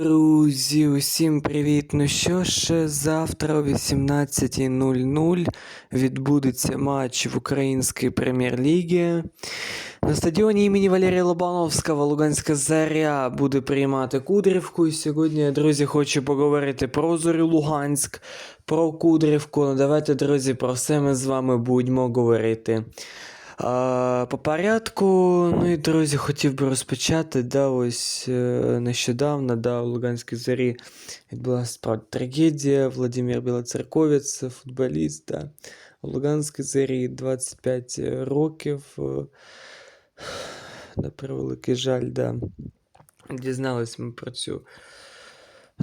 Друзі, усім привіт! Ну що ж, завтра о 18.00 відбудеться матч в Українській прем'єр-лігі. На стадіоні імені Валерія Лобановського Луганська Заря буде приймати Кудрівку. І сьогодні, друзі, хочу поговорити про Зорю Луганськ, про Кудрівку. Ну, давайте, друзі, про все ми з вами будемо говорити. По порядку, ну і друзі, хотів би розпочати. Да, ось е, нещодавно да, у Луганській зорі відбулася справді трагедія. Владимир Білоцерковець, футболіст. Да. У Луганській зорі 25 років. е, На превеликий жаль, да. Дізнались ми про цю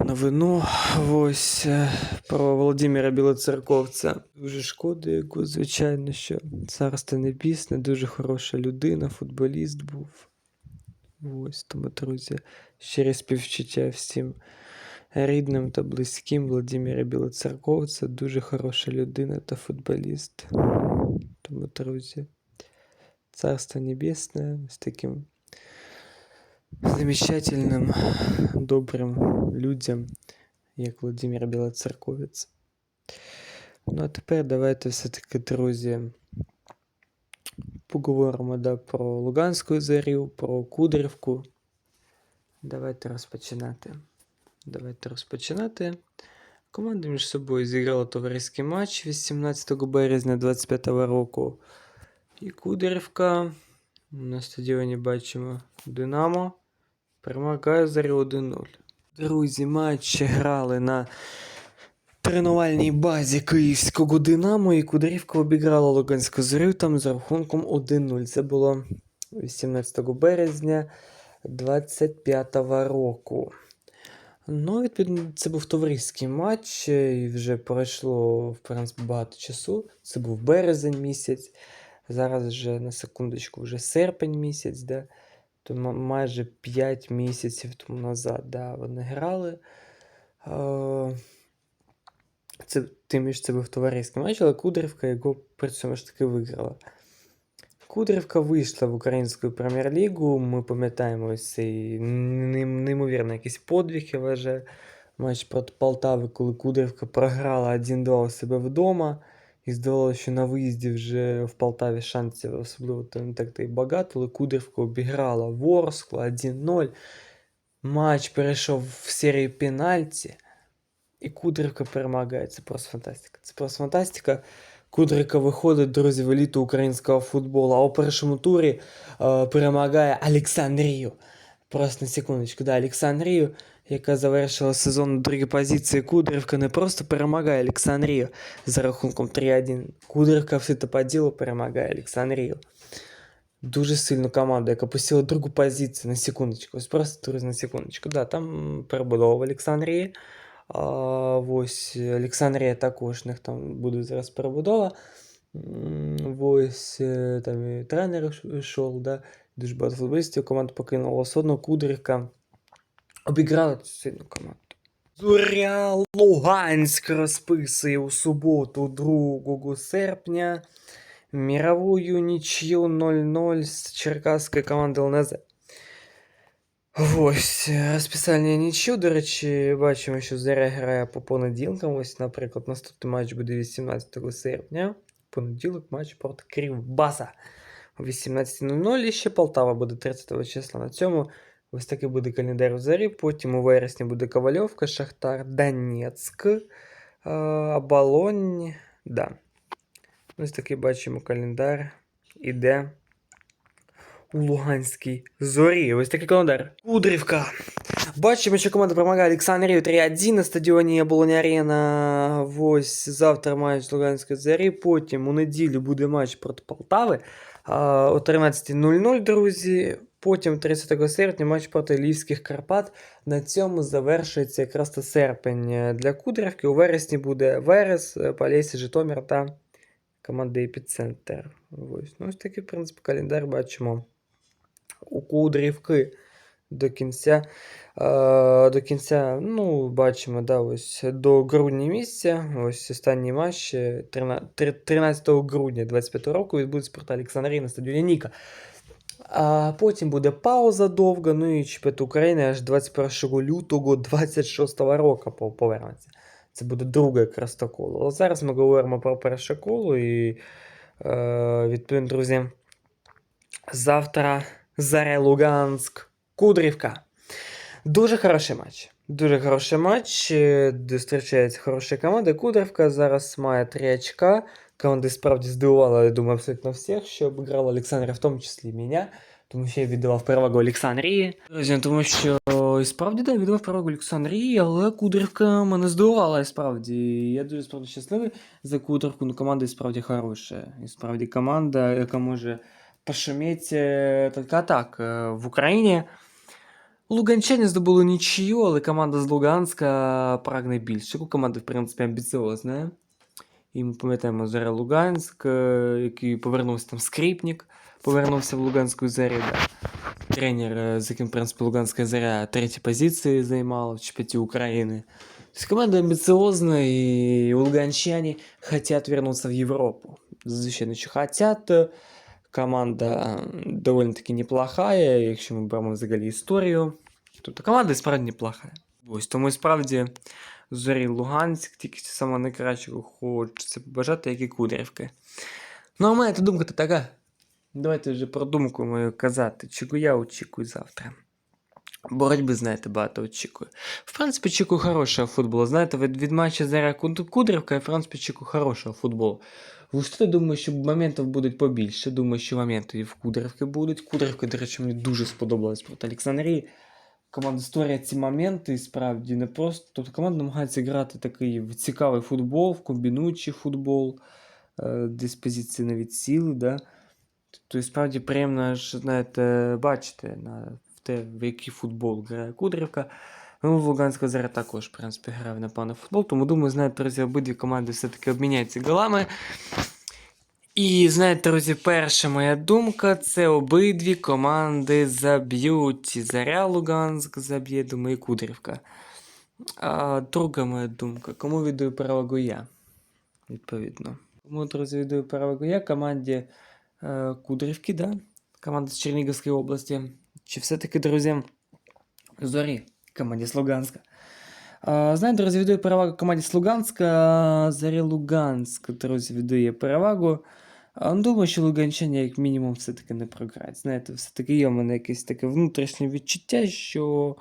новину. Ось е, про Володимира Білоцерковця. Дуже шкода його, звичайно, що царство небісне, дуже хороша людина, футболіст був. Ось тому, друзі, щирі співчуття всім рідним та близьким Володимира Білоцерковця. Дуже хороша людина та футболіст. Тому, друзі, царство небесне з таким замечательним, добрим людям, як Володимир Білоцерковець. Ну, а тепер давайте все-таки, друзі, поговоримо да, про Луганську зарю, про Кудрівку. Давайте розпочинати. Давайте розпочинати. Команди між собою зіграли товариський матч 18 березня 25 року. І Кудрівка. На стадіоні бачимо Динамо. Перемагає Зарю 1-0. Друзі, матч грали на тренувальній базі київського Динамо, і Кудрівка обіграла Луганську Зорю там за рахунком 1-0. Це було 18 березня 25 року. Ну, відповідно, це був товариський матч, і вже пройшло, в принципі, багато часу. Це був березень місяць. Зараз вже на секундочку, вже серпень місяць, да? то ма- майже 5 місяців тому назад да, вони грали. Це, тим більше це був товариський матч, але Кудрівка його при цьому ж таки виграла. Кудрівка вийшла в українську прем'єр-лігу. Ми пам'ятаємо цей нейм- неймовірний якийсь подвиг, я вважаю. Матч проти Полтави, коли Кудрівка програла 1-2 у себе вдома. І здавалося, що на виїзді вже в Полтаві шансів особливо не так та й багато, але Кудрівка обіграла Ворсклу 1-0. Матч перейшов в серію пенальті. І Кудрівка перемагає. Це просто фантастика. Це просто фантастика. Кудрівка виходить, друзі, в еліту українського футболу, а у першому турі е, перемагає Олександрію. Просто на секундочку, да, Олександрію, яка завершила сезон на другій позиції. Кудрівка не просто перемагає Олександрію за рахунком 3-1. Кудрівка все то по ділу перемагає Олександрію. Дуже сильну команду, яка посіла другу позицію на секундочку. Ось просто друзі, на секундочку. Да, там перебудова в Олександрії. А, ось Олександрія також в них там буде зараз перебудова. М, Ось е, там і тренер йшов, да, дуже багато футболістів команду покинула. Все одно Кудрівка Обіграла цю сильну команду. Зоря Луганськ розписує у суботу 2 серпня мировую нічию 0-0 з черкаської команди ЛНЗ. Ось, розписання нічю, до речі, бачимо, що Заря грає по понеділкам. Ось, наприклад, наступний матч буде 18 серпня. Понеділок матч проти Кривбаса о 18.00. І ще Полтава буде 30 числа. На цьому ось такий буде календар у Зарі. Потім у вересні буде Ковальовка, Шахтар, Донецьк, е, Оболонь. Да. Ось такий бачимо календар. Іде у Луганській зорі. Ось такий календар. Кудрівка. Бачимо, що команда перемагає Олександрію 3-1 на стадіоні Оболонь Арена. Ось завтра матч Луганської зорі. Потім у неділю буде матч проти Полтави о 13.00, друзі. Потім 30 серпня матч проти Львівських Карпат. На цьому завершується якраз то серпень для Кудрівки. У вересні буде Верес, Полісся, Житомир та команда Епіцентр. Ось. Ну, ось такий, в принципі, календар бачимо у Кудрівки до кінця. Е, до кінця, ну, бачимо, да, ось до грудня місяця. Ось останній матч е, 13, 13 грудня 25 року відбудеться проти Олександрії на стадіоні Ніка. А потім буде пауза довга, ну і чемпіонат України аж 21 лютого 26 року повернеться. Це буде друге коло. Але зараз ми говоримо про перше коло і е, відповідно, друзі, завтра Заря Луганськ, Кудрівка. Дуже хороший матч. Дуже хороший матч, е, зустрічаються хороші команди. Кудрівка зараз має 3 очка. Команда справді здивувала, я думаю, абсолютно всіх, що обіграла Олександра, в тому числі і мене. Тому що я віддавав перевагу Олександрії. Друзі, тому що і справді да, віддавав перевагу Олександрії, але Кудрівка мене здивувала і справді. Я дуже справді щасливий за Кудрівку, ну команда і справді хороша. І справді команда, яка може пошуметь така так е, в Україні. Луганчані здобули нічию, але команда з Луганська прагне більше. Яку команда, в принципі, амбіціозна. І ми пам'ятаємо Зоря Луганськ, е, який повернувся там скрипник, повернувся в Луганську зарю. Да. Тренер, е, з яким, в принципі, Луганська заря треті позиції займала в чемпіонаті України. Тобто команда амбіціозна, і луганчане хотят вернуться в Європу. Звичайно, що хотят. Команда доволі-таки неплохая, якщо ми беремо взагалі історію. Тобто команда справді неплохая. Ось тому і справді Зорі Луганськ, тільки саме найкращого хочеться побажати, як і Кудрівки. Ну, а моя думка то така. Давайте вже про думку мою казати, чого я очікую завтра. Боротьби, знаєте, багато очікую. В принципі, чекаю хорошого футболу. Знаєте, від, від матчу Заря Кудрівка, я, в принципі, чекаю хорошого футболу. В Устри, думаю, що моментів буде побільше. Думаю, що моменти і в Кудрівки будуть. Кудрівка, до речі, мені дуже сподобалась проти Олександрії. Команда створює ці моменти і справді не просто. Тобто команда намагається грати такий цікавий футбол, в комбінуючий футбол, е, десь позиції навіть сіли, да? Тобто справді приємно ж, знаєте, бачити на, в те, в який футбол грає Кудрівка. Ну, в Луганська зараз також, в принципі, грав непоганий футбол, тому думаю, знаєте, друзі, обидві команди все-таки обміняються голами. І знаєте, друзі, перша моя думка це обидві команди заб'ють. Заря Луганськ заб'є, думаю, Кудрівка. А друга моя думка, кому віддаю перевагу я? Відповідно. Кому, друзі, віддаю перевагу я команді е, Кудрівки, да? команда з Чернігівської області. Чи все-таки, друзі, зорі команді з Луганська? Знаєте, друзі, віддаю перевагу команді з Луганська. Зарі Луганськ, друзі, віддає перевагу. Думаю, що луганчані, як мінімум, все-таки не програють. Знаєте, все-таки є в мене якесь таке внутрішнє відчуття, що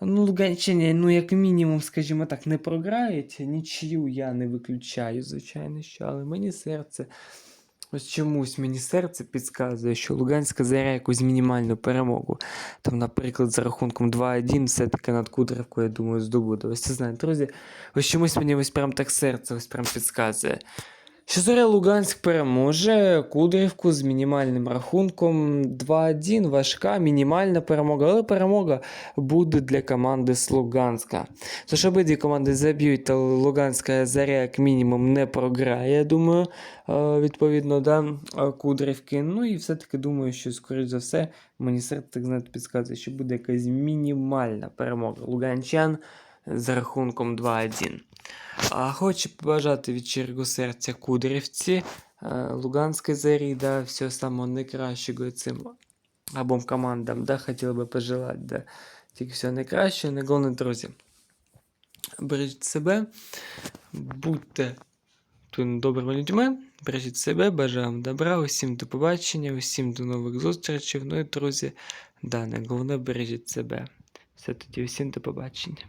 ну, луганчані, ну, як мінімум, скажімо так, не програють. Нічию я не виключаю, звичайно, що, але мені серце. Ось чомусь мені серце підказує, що Луганська заря якусь мінімальну перемогу. Там, наприклад, за рахунком 2-1 все-таки над Кудрівкою, я думаю, здобуде. Ось це знаєте, друзі. Ось чомусь мені ось прям так серце ось прям підказує. Що Зоря Луганськ переможе Кудрівку з мінімальним рахунком 2-1. Важка, мінімальна перемога, але перемога буде для команди з Луганська. Тож обидві команди заб'ють, та Луганська заря як мінімум не програє, я думаю, е, відповідно, да, е, Кудрівки. Ну і все-таки думаю, що, скоріш за все, мені серце так знаєте, підказує, що буде якась мінімальна перемога луганчан з рахунком 2-1. А хочу побажати від щирого серця Кудрівці, е, Луганській зарі, да, всього самого найкращого цим обом командам, да, хотів би пожелати, да, тільки всього найкращого, найголовне, друзі. Бережіть себе, будьте добрими людьми, бережіть себе, бажаю вам добра, усім до побачення, усім до нових зустрічей. Ну і, друзі, да, найголовне бережіть себе. Все тоді, усім до побачення.